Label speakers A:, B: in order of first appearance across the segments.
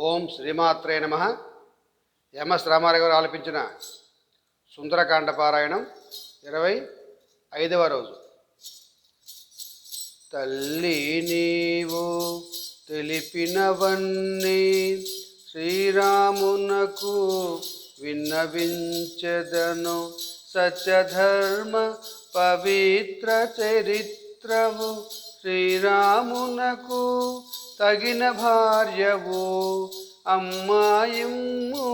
A: ఓం శ్రీమాత్రే నమ. ఎంఎస్ రామారావు గారు ఆలపించిన సుందరకాండ పారాయణం ఇరవై ఐదవ రోజు. తల్లి నీవు తెలిపినవన్నీ శ్రీరామునకు విన్నవించదను సత్యధర్మ పవిత్ర చరిత్రవు శ్రీరామునకు తగిన భార్యవు అమ్మాయిమ్ము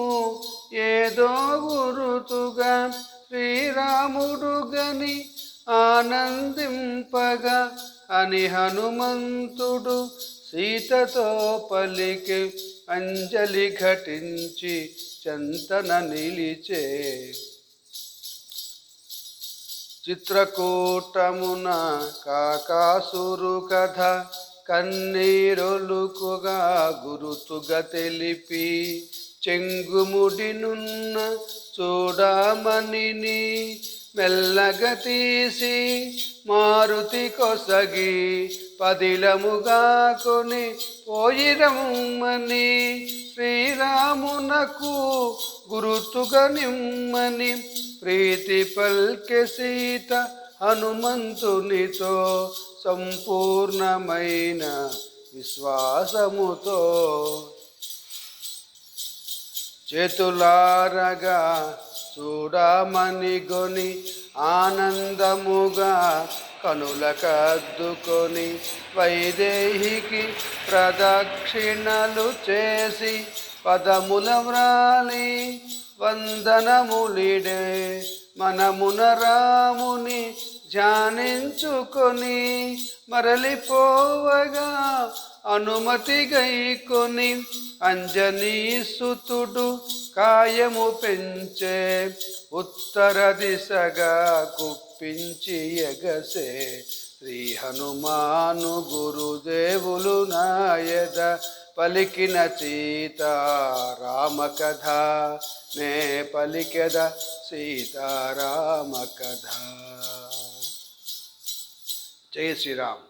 A: ఏదో గురుతుగా శ్రీరాముడు గని ఆనందింపగా అని హనుమంతుడు సీతతో పలికి అంజలి ఘటించి చంతన నిలిచే. చిత్రకూటమున కాకాసురు కథ కన్నీరొలుకుగా గురుతుగా తెలిపి చెంగుముడినున్న చూడమణిని మెల్లగా తీసి మారుతి కొసగి పదిలముగా కొని పోయిరమ్మని శ్రీరామునకు గురుతుగా నిమ్మని ప్రీతి పల్కె సీత హనుమంతునితో సంపూర్ణమైన విశ్వాసముతో చేతులారగా చూడమని గొని ఆనందముగా కనుల కద్దుకొని వైదేహికి ప్రదక్షిణలు చేసి పదముల వ్రాలి వందనములిడే మనమున రాముని ధ్యానించుకొని మరలిపోవగా అనుమతి గైకొని అంజనీసుతుడు కాయము పెంచే ఉత్తర దిశగా గుప్పించి ఎగసే శ్రీ హనుమాను గురుదేవులు నాయద పలికిన సీతారామ కథ నే పలికెద సీతారామ కథ జై శ్రీరామ్.